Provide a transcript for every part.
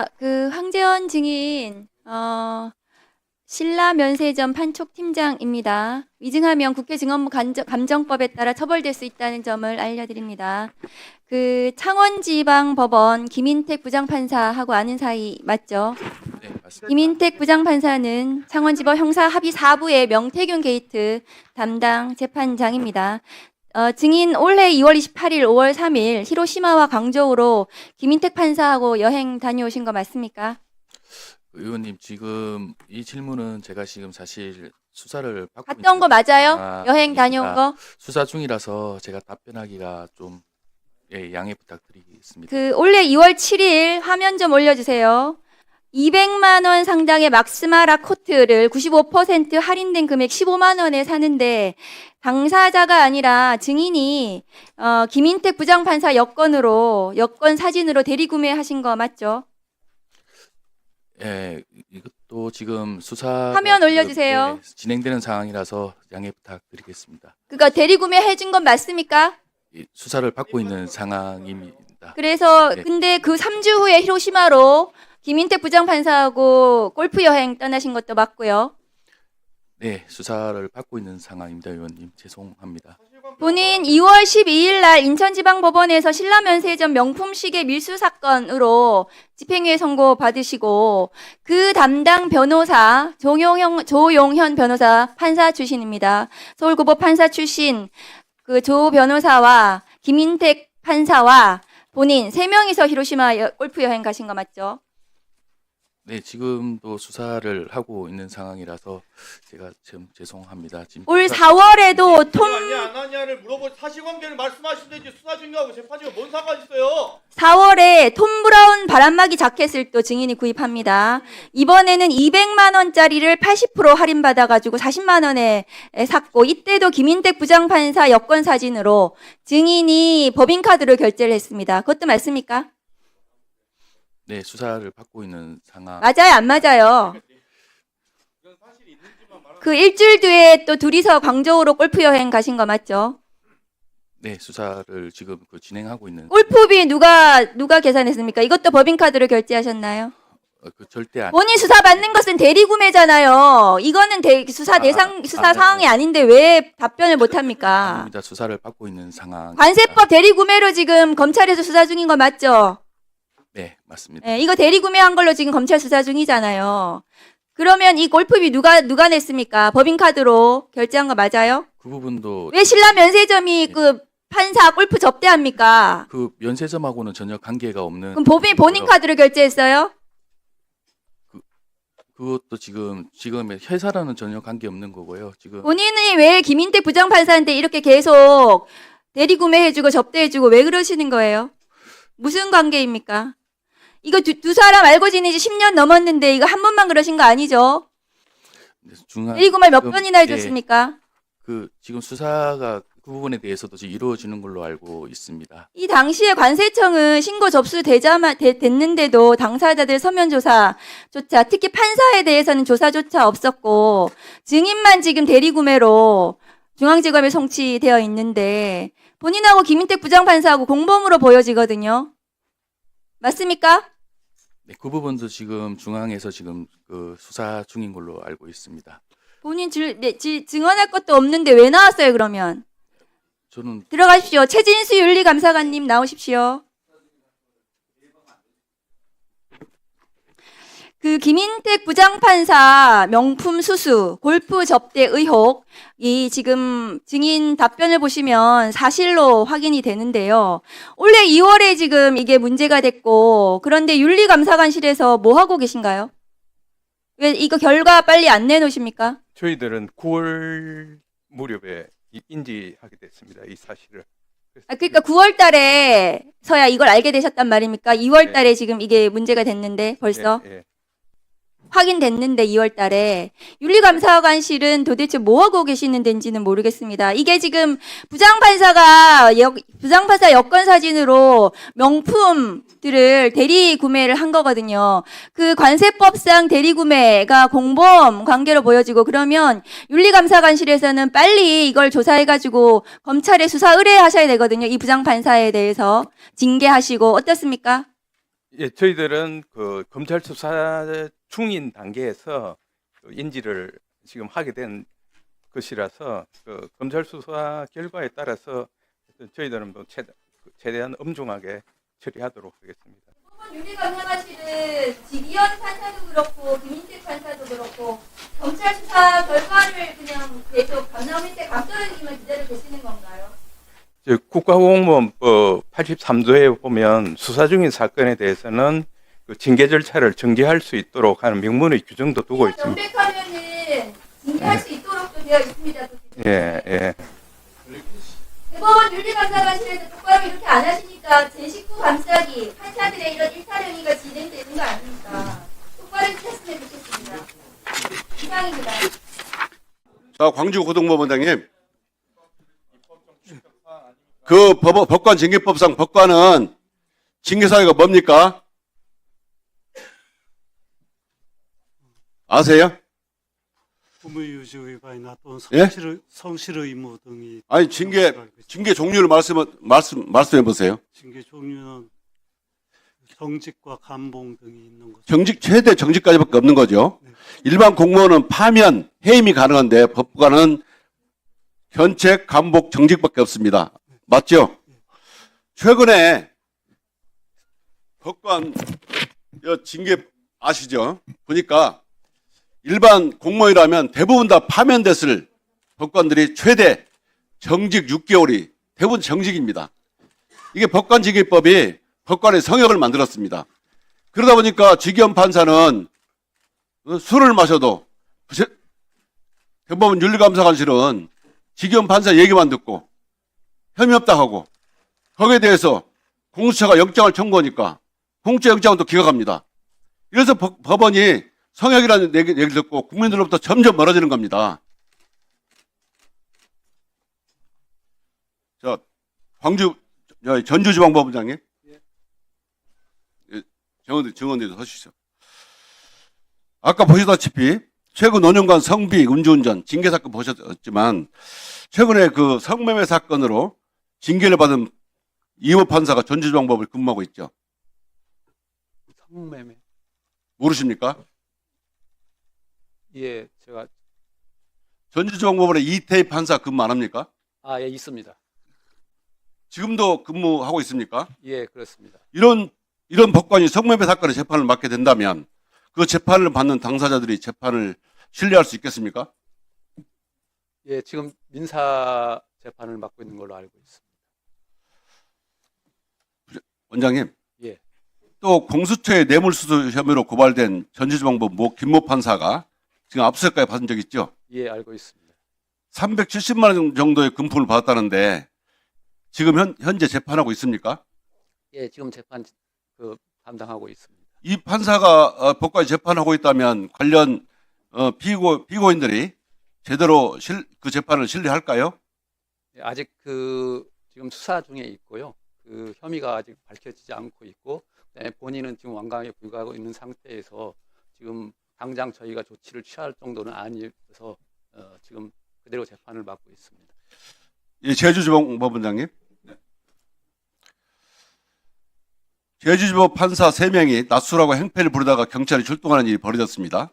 자, 그 황재원 증인 어, 신라 면세점 판촉 팀장입니다. 위증하면 국회 증언부 간정- 감정 법에 따라 처벌될 수 있다는 점을 알려드립니다. 그 창원지방법원 김인택 부장판사하고 아는 사이 맞죠? 네, 맞습니다. 김인택 부장판사는 창원지법 형사 합의 4부의 명태균 게이트 담당 재판장입니다. 어, 증인 올해 2월 28일, 5월 3일 히로시마와 광저우로 김인택 판사하고 여행 다녀오신 거 맞습니까? 의원님 지금 이 질문은 제가 지금 사실 수사를 받고 갔던 거 맞아요? 아, 여행 다녀온. 거? 수사 중이라서 제가 답변하기가 좀 예, 양해 부탁드리겠습니다. 그 올해 2월 7일 화면 좀 올려주세요. 200만 원 상당의 막스마라 코트를 95% 할인된 금액 15만 원에 사는데 당사자가 아니라 증인이 어, 김인택 부장판사 여권으로 여권 사진으로 대리 구매하신 거 맞죠? 예, 이것도 지금 수사 화면 올려주세요. 진행되는 상황이라서 양해 부탁드리겠습니다. 그니까 대리 구매해 준 건 맞습니까? 이 수사를 받고 있는 상황입니다. 그래서 네. 근데 그 3주 후에 히로시마로 김인택 부장판사하고 골프 여행 떠나신 것도 맞고요. 네, 수사를 받고 있는 상황입니다, 의원님. 죄송합니다. 본인 2월 12일 날 인천지방법원에서 신라면세점 명품 시계 밀수 사건으로 집행유예 선고 받으시고 그 담당 변호사 조용형 조용현 변호사 판사 출신입니다. 서울고법 판사 출신 그 조 변호사와 김인택 판사와 본인 세 명이서 히로시마 여- 골프 여행 가신 거 맞죠? 네, 지금도 수사를 하고 있는 상황이라서 제가 좀 죄송합니다. 지금 올 수사- 4월에도 톰 하냐 안 하냐를 물어보 사실관계를 말씀하시면 되지 수사 중요하고 재판 중에 뭔 상관 있어요? 4월에 톰 브라운 바람막이 자켓을 또 증인이 구입합니다. 이번에는 200만 원짜리를 80% 할인 받아 가지고 40만 원에 샀고 이때도 김인택 부장판사 여권 사진으로 증인이 법인 카드로 결제를 했습니다. 그것도 맞습니까? 네, 수사를 받고 있는 상황. 맞아요, 안 맞아요? 그 일주일 뒤에 또 둘이서 광저우로 골프 여행 가신 거 맞죠? 네, 수사를 지금 그 진행하고 있는 골프비 누가 누가 계산했습니까? 이것도 법인카드로 결제하셨나요? 어, 그 절대 안 본인 수사 받는 것은 대리 구매잖아요. 이거는 대, 수사 아, 대상 아, 수사 아, 사항이 네. 아닌데 왜 답변을 못 합니까? 아닙니다. 수사를 받고 있는 상황. 관세법 대리 구매로 지금 검찰에서 수사 중인 거 맞죠? 네, 맞습니다. 예, 이거 대리 구매한 걸로 지금 검찰 수사 중이잖아요. 그러면 이 골프비 누가 누가 냈습니까? 법인 카드로 결제한 거 맞아요? 그 부분도 왜 신라 면세점이 그 판사 골프 접대합니까? 그 면세점하고는 전혀 관계가 없는 그럼 법인 본인. 카드로 결제했어요? 그것도 지금 지금 회사랑은 전혀 관계 없는 거고요. 지금 본인이 왜 김인택 부장판사한테 이렇게 계속 대리 구매해주고 접대해주고 왜 그러시는 거예요? 무슨 관계입니까? 이거 두, 두 사람 알고 지내지 10년 넘었는데 이거 한 번만 그러신 거 아니죠? 중앙 구매 몇 지금, 번이나 예, 해줬습니까? 그 지금 수사가 그 부분에 대해서도 지금 이루어지는 걸로 알고 있습니다. 이 당시에 관세청은 신고 접수되자마 되- 됐는데도 당사자들 서면 조사조차 특히 판사에 대해서는 조사조차 없었고 증인만 지금 대리 구매로 중앙지검에 송치되어 있는데 본인하고 김인택 부장판사하고 공범으로 보여지거든요. 맞습니까? 네, 그 부분도 지금 중앙에서 지금 그 수사 중인 걸로 알고 있습니다. 본인 질, 네, 지- 증언할 것도 없는데 왜 나왔어요 그러면? 저는 들어가십시오. 최진수 윤리감사관님 나오십시오. 그 김인택 부장판사 명품 수수 골프 접대 의혹 이 지금 증인 답변을 보시면 사실로 확인이 되는데요. 올해 2월에 지금 이게 문제가 됐고 그런데 윤리감사관실에서 뭐 하고 계신가요? 왜 이거 결과 빨리 안 내놓으십니까? 저희들은 9월 무렵에 이- 인지하게 됐습니다. 이 사실을. 아, 그러니까 9월 달에 서야 이걸 알게 되셨단 말입니까? 2월 네. 달에 지금 이게 문제가 됐는데 벌써 예, 예. 확인됐는데 2월 달에 윤리감사관실은 도대체 뭐 하고 계시는 데인지는 모르겠습니다. 이게 지금 부장판사가 여, 부장판사 여권 사진으로 명품들을 대리 구매를 한 거거든요. 그 관세법상 대리 구매가 공범 관계로 보여지고 그러면 윤리감사관실에서는 빨리 이걸 조사해가지고 검찰에 수사 의뢰하셔야 되거든요. 이 부장판사에 대해서 징계하시고 어떻습니까? 예, 저희들은 그 검찰 수사 중인 단계에서 그 인지를 지금 하게 된 것이라서 그 검찰 수사 결과에 따라서 저희들은 뭐 최대, 최대한 엄중하게 처리하도록 하겠습니다. 법원 윤리감사관실은 지기현 판사도 그렇고 김인택 판사도 그렇고 경찰 수사 결과를 그냥 계속 감나무 때 감떨어지기만 기다려 계시는 건가요? 저 국가공무원법 83조에 보면 수사 중인 사건에 대해서는 그 징계 절차를 정지할 수 있도록 하는 명문의 규정도 두고 있습니다. 명백하면은 징계할 수 있도록도 되어 있습니다. 예, 예. 대법원 윤리감사관실에서 똑바로 이렇게 안 하시니까 제19 감싸기 판사들의 이런 일타령이가 진행되는 거 아닙니까? 똑바로 했으면 좋겠습니다. 이상입니다. 자, 광주 고등법원장님. 그 법, 법관 징계법상 법관은 징계 사유가 뭡니까? 아세요? 또는 예? 성실, 성실 의무 등이 아니, 징계. 징계 종류를 말씀, 말씀, 말씀해 보세요. 징계 종류는 정직과 감봉 등이 있는 거죠. 정직, 최대 정직까지밖에 없는 거죠. 일반 공무원은 파면, 해임이 가능한데 법관은 현책, 감복, 정직밖에 없습니다. 맞죠? 최근에 법관 여 징계 아시죠? 보니까 일반 공무원이라면 대부분 다 파면됐을 법관들이 최대 정직 6개월이 대부분 정직입니다. 이게 법관 징계법이 법관의 성역을 만들었습니다. 그러다 보니까 지기현 판사는 어, 술을 마셔도 대법원 윤리감사관실은 지기현 판사 얘기만 듣고 혐의 없다 하고 거기에 대해서 공수처가 영장을 청구하니까 공수처 영장은 또 기각합니다. 이래서 법- 법원이 성역이라는 얘기, 얘기를 듣고 국민들로부터 점점 멀어지는 겁니다. 자, 광주 저, 전주지방법원장님, 예, 정원 정원들도 서주시죠. 아까 보시다시피 최근 5년간 성비, 음주운전, 징계 사건 보셨지만 최근에 그 성매매 사건으로 징계를 받은 이호 판사가 전주지방법을 근무하고 있죠. 성매매. 모르십니까? 예, 제가 전주지방법원에 이태희 판사 근무 안 합니까? 아, 예, 있습니다. 지금도 근무하고 있습니까? 예, 그렇습니다. 이런 이런 법관이 성매매 사건의 재판을 맡게 된다면 그 재판을 받는 당사자들이 재판을 신뢰할 수 있겠습니까? 예, 지금 민사 재판을 맡고 있는 걸로 알고 있습니다. 원장님. 예. 또 공수처의 뇌물수수 혐의로 고발된 전주지방법 모 김모 판사가 지금 압수수색까지 받은 적 있죠? 예, 알고 있습니다. 370만 원 정도의 금품을 받았다는데 지금 현, 현재 재판하고 있습니까? 예, 지금 재판 그 담당하고 있습니다. 이 판사가 어, 법관이 재판하고 있다면 관련 어, 피고 피고인들이 제대로 실, 그 재판을 신뢰할까요? 예, 아직 그 지금 수사 중에 있고요. 그 혐의가 아직 밝혀지지 않고 있고 그다음에 본인은 지금 완강에 불구하고 있는 상태에서 지금 당장 저희가 조치를 취할 정도는 아니어서 어, 지금 그대로 재판을 맡고 있습니다. 예, 제주지방법원장님. 제주지법 판사 3명이 낮술하고 행패를 부르다가 경찰이 출동하는 일이 벌어졌습니다.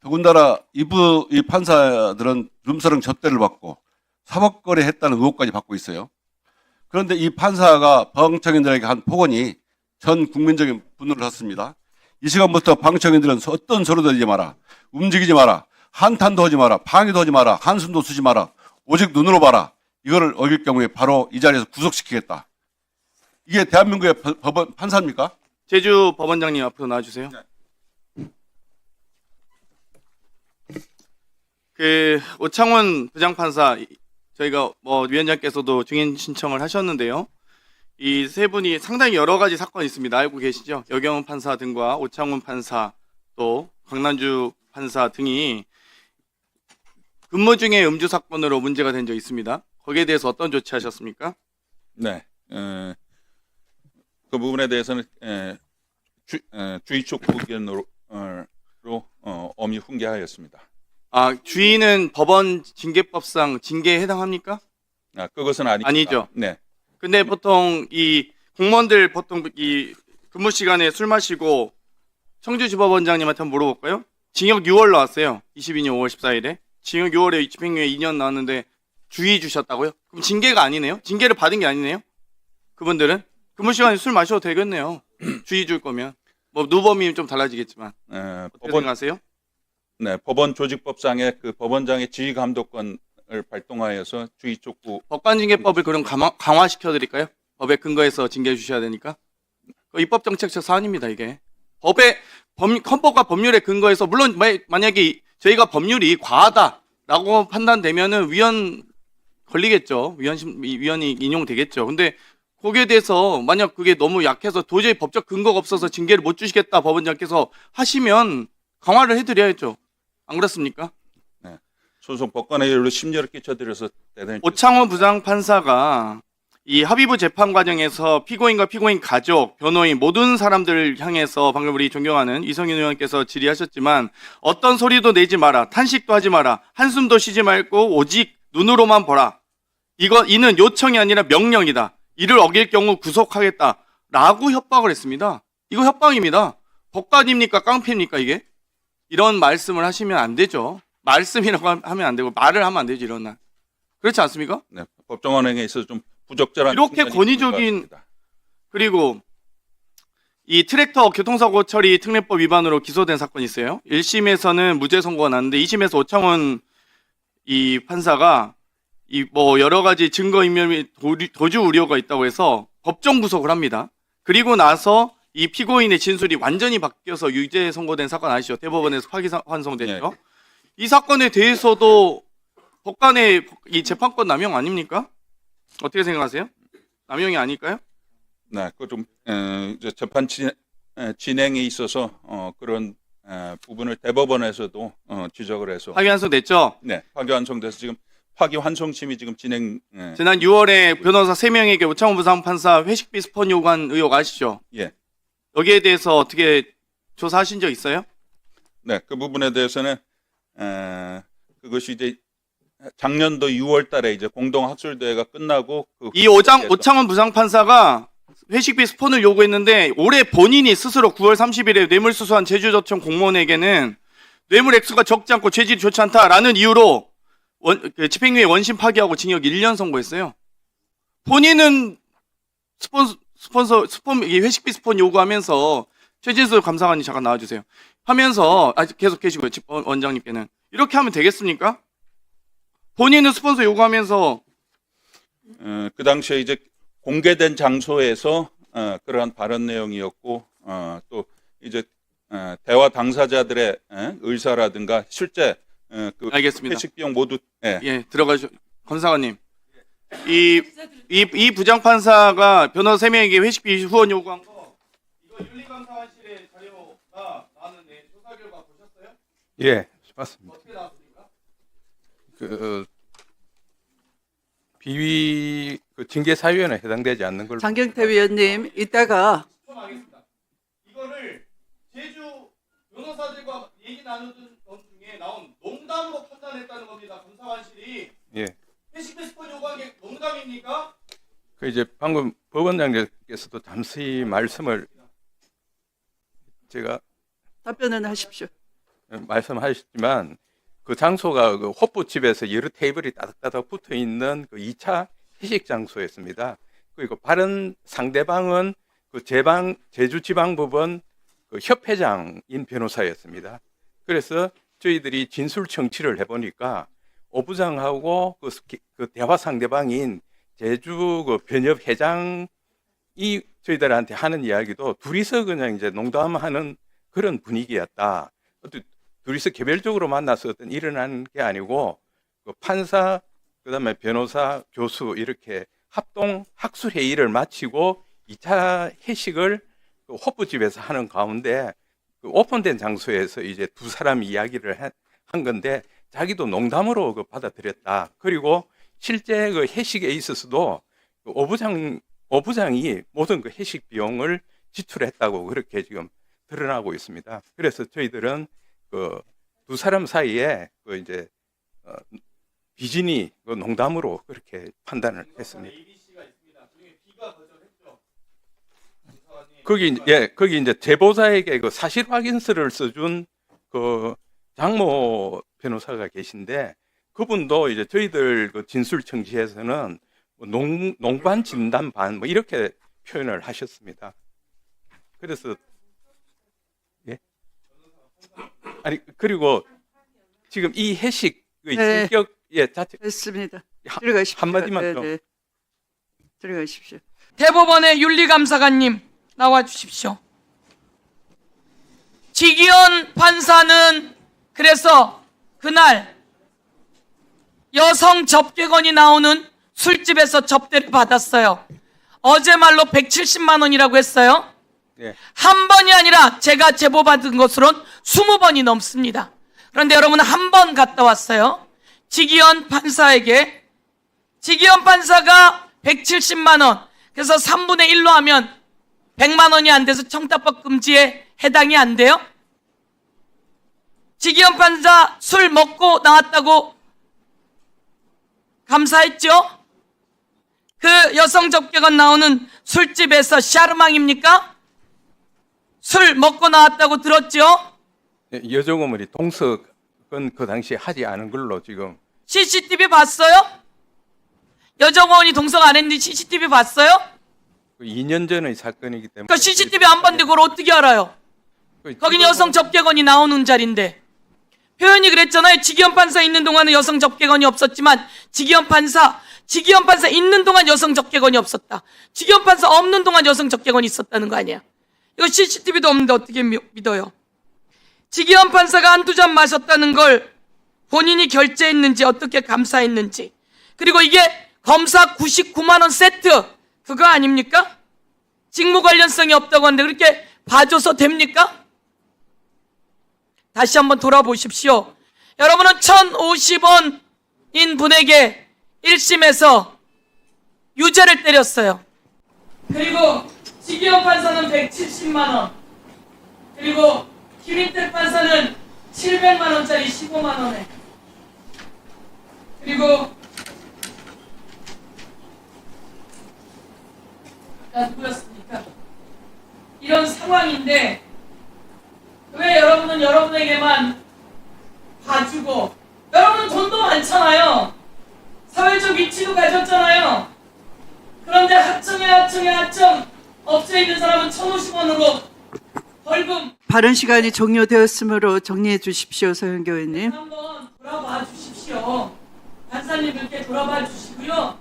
더군다나 이부 이 판사들은 룸사롱 접대를 받고 사법거래 했다는 의혹까지 받고 있어요. 그런데 이 판사가 방청인들에게 한 폭언이 전 국민적인 분노를 샀습니다. 이 시간부터 방청인들은 어떤 소리도 하지 마라. 움직이지 마라. 한탄도 하지 마라. 방해도 하지 마라. 한숨도 쓰지 마라. 오직 눈으로 봐라. 이거를 어길 경우에 바로 이 자리에서 구속시키겠다. 이게 대한민국의 법- 법원 판사입니까? 제주 법원장님 앞으로 나와주세요. 그 오창원 부장판사 이- 저희가 뭐 위원장께서도 증인 신청을 하셨는데요. 이 세 분이 상당히 여러 가지 사건이 있습니다. 알고 계시죠? 여경훈 판사 등과 오창훈 판사 또 강난주 판사 등이 근무 중에 음주 사건으로 문제가 된적 있습니다. 거기에 대해서 어떤 조치하셨습니까? 네. 에, 그 부분에 대해서는 에, 주, 에, 주의 쪽 의견으로 어, 로, 어, 엄히 훈계하였습니다. 아 주인은 법원 징계법상 징계에 해당합니까? 아, 그것은 아니 아니죠. 네. 근데 보통 이 공무원들 보통 이 근무 시간에 술 마시고 청주 지법원장님한테 한번 물어볼까요? 징역 6월 나왔어요. 22년 5월 14일에. 징역 6월에 집행유예 2년 나왔는데 주의 주셨다고요? 그럼 징계가 아니네요? 징계를 받은 게 아니네요? 그분들은? 근무 시간에 술 마셔도 되겠네요. 주의 줄 거면. 뭐 누범이면 좀 달라지겠지만. 에, 어떻게 법원 생각하세요? 네, 법원 조직법상의 그 법원장의 지휘 감독권 을 발동하여서 주의 촉구 법관징계법을 그럼 강화, 강화 시켜 드릴까요? 법에 근거해서 징계해 주셔야 되니까. 그 입법 정책적 사안입니다, 이게. 법에 법, 헌법과 법률에 근거해서 물론 마- 만약에 이- 저희가 법률이 과하다라고 판단되면은 위헌 걸리겠죠. 위헌심 이 위헌이 인용되겠죠. 근데 거기에 대해서 만약 그게 너무 약해서 도저히 법적 근거가 없어서 징계를 못 주시겠다 법원장께서 하시면 강화를 해드려야죠. 안 그렇습니까? 소속 법관의 일로 심려를 끼쳐드려서 대단히 오창원 부장 판사가 이 합의부 재판 과정에서 피고인과 피고인 가족, 변호인 모든 사람들을 향해서 방금 우리 존경하는 이성윤 의원께서 질의하셨지만 어떤 소리도 내지 마라, 탄식도 하지 마라, 한숨도 쉬지 말고 오직 눈으로만 보라. 이거 이는 요청이 아니라 명령이다. 이를 어길 경우 구속하겠다라고 협박을 했습니다. 이거 협박입니다. 법관입니까 깡패입니까 이게? 이런 말씀을 하시면 안 되죠. 말씀이라고 하면 안 되고 말을 하면 안 되죠 이런 날. 그렇지 않습니까? 네, 법정 언행에 있어서 좀 부적절한 이렇게 권위적인-. 그리고 이 트랙터 교통사고 처리 특례법 위반으로 기소된 사건이 있어요. 1심에서는 무죄 선고가 났는데 2심에서 오창원 이 판사가 이 뭐 여러 가지 증거 인멸 및 도주 우려가 있다고 해서 법정 구속을 합니다. 그리고 나서 이 피고인의 진술이 완전히 바뀌어서 유죄 선고된 사건 아시죠? 대법원에서 파기환송됐죠. 이 사건에 대해서도 법관의 이 재판권 남용 아닙니까? 어떻게 생각하세요? 남용이 아닐까요? 네, 그좀 재판 진, 에, 진행에 있어서 어, 그런 에, 부분을 대법원에서도 어, 지적을 해서 파기환송 됐죠. 네, 파기환송돼서 지금 파기환송심이 지금 진행 예, 지난 6월에 변호사 3명에게 오창원 부장판사 회식비 스폰 요구한 의혹 아시죠? 예. 여기에 대해서 어떻게 조사하신 적 있어요? 네, 그 부분에 대해서는 에, 그것이 이제 작년도 6월달에 이제 공동 학술 대회가 끝나고 그 이 오장, 오창원 부장판사가 회식비 스폰을 요구했는데 올해 본인이 스스로 9월 30일에 뇌물수수한 제주도청 공무원에게는 뇌물 액수가 적지 않고 죄질이 좋지 않다라는 이유로 원, 그 집행유예 원심 파기하고 징역 1년 선고했어요. 본인은 스폰서, 스폰서, 스폰, 이 회식비 스폰 요구하면서 최진수 감사관이 잠깐 나와주세요. 하면서, 아, 계속 계시고요. 집- 원- 원장님께는. 이렇게 하면 되겠습니까? 본인은 스폰서 요구하면서 어, 그 당시에 이제 공개된 장소에서 어, 그러한 발언 내용이었고 어, 또 이제 어, 대화 당사자들의 에, 의사라든가 실제 어, 그 알겠습니다. 회식 비용 모두 예, 예, 들어가죠. 검사관님. 이, 이, 이 부장 판사가 변호사 3명에게 회식비 후원 요구한 거, 이거 윤리 감사관실의 자료가 나왔는데, 조사 결과 보셨어요? 예, 맞습니다. 그 비위 그 징계 사유에는 해당되지 않는 걸로 장경태 위원님, 이따가 좀 하겠습니다. 이거를 제주 변호사들과 얘기 나누던 것 중에 나온 농담으로 판단했다는 겁니다. 감사관실이. 예. 회식비 스폰 요구한 게 농담입니까? 그 이제 방금 법원장님께서도 잠시 말씀을 제가 답변은 하십시오. 말씀하셨지만 그 장소가 그 호프집에서 여러 테이블이 따닥따닥 붙어 있는 그 2차 회식 장소였습니다. 그리고 발언 상대방은 그 제방 제주지방법원 그 협회장인 변호사였습니다. 그래서 저희들이 진술 청취를 해보니까 오 부장하고 그, 스- 그 대화 상대방인 제주 그 변협 회장이 저희들한테 하는 이야기도 둘이서 그냥 이제 농담하는 그런 분위기였다. 둘이서 개별적으로 만나서 어떤 일어나는 게 아니고 그 판사 그다음에 변호사 교수 이렇게 합동 학술 회의를 마치고 2차 회식을 그 호프집에서 하는 가운데 그 오픈된 장소에서 이제 두 사람이 이야기를 한- 한 건데 자기도 농담으로 그 받아들였다. 그리고 실제 그 회식에 있어서도 그 오부장 오부장이 모든 그 회식 비용을 지출했다고 그렇게 지금 드러나고 있습니다. 그래서 저희들은 그 두 사람 사이에 그 이제 어, 비진이 그 농담으로 그렇게 판단을 했습니다. 거기 예 거기 이제 제보자에게 그 사실 확인서를 써준 그 장모 변호사가 계신데 그분도 이제 저희들 그 진술 청지에서는 뭐농 농반 진단 반 뭐 이렇게 표현을 하셨습니다. 그래서 예 아니 그리고 지금 이 해식의 네. 성격 예 자체 됐습니다. 하- 들어가십시오. 한마디만 네, 좀. 네. 들어가십시오. 대법원의 윤리감사관님 나와 주십시오. 지기현 판사는 그래서 그날 여성 접객원이 나오는 술집에서 접대를 받았어요. 어제 말로 170만 원이라고 했어요. 예. 한 번이 아니라 제가 제보 받은 것으론 20번이 넘습니다. 그런데 여러분 한 번 갔다 왔어요. 지기현 판사에게 지기현 판사가 170만 원 그래서 3분의 1로 하면 100만 원이 안 돼서 청탁법 금지에 해당이 안 돼요? 지기현 판사 술 먹고 나왔다고 감사했죠? 그 여성 접객원 나오는 술집에서 샤르망입니까? 술 먹고 나왔다고 들었죠? 예, 여정 어머니 동석은 그 당시에 하지 않은 걸로 지금 CCTV 봤어요? 여정원이 동석 안 했는데 CCTV 봤어요? 그 2년 전의 사건이기 때문에 그 CCTV 안 봤는데 그걸 어떻게 알아요? 그 거긴 여성 접객원이 나오는 자리인데 표현이 그랬잖아요. 지기현 판사 있는 동안은 여성 접객원이 없었지만 지기현 판사 지기현 판사 있는 동안 여성 접객원이 없었다. 지기현 판사 없는 동안 여성 접객원이 있었다는 거 아니야? 이거 CCTV도 없는데 어떻게 미- 믿어요? 지기현 판사가 한두 잔 마셨다는 걸 본인이 결제했는지 어떻게 감사했는지 그리고 이게 검사 99만 원 세트 그거 아닙니까? 직무 관련성이 없다고 하는데 그렇게 봐줘서 됩니까? 다시 한번 돌아보십시오. 여러분은 1,050원인 분에게 1심에서 유죄를 때렸어요. 그리고 지기현 판사는 170만 원. 그리고 김인택 판사는 700만 원짜리 15만 원에. 그리고 아까 누구였습니까? 이런 상황인데 왜 여러분은 여러분에게만 봐주고 여러분은 돈도 많잖아요. 사회적 위치도 가졌잖아요. 그런데 하청에 하청에 하청 업체에 있는 사람은 1,050원으로 벌금 발언 시간이 종료되었으므로 정리해 주십시오, 서영교 의원님. 한번 돌아봐 주십시오. 판사님들께 돌아봐 주시고요.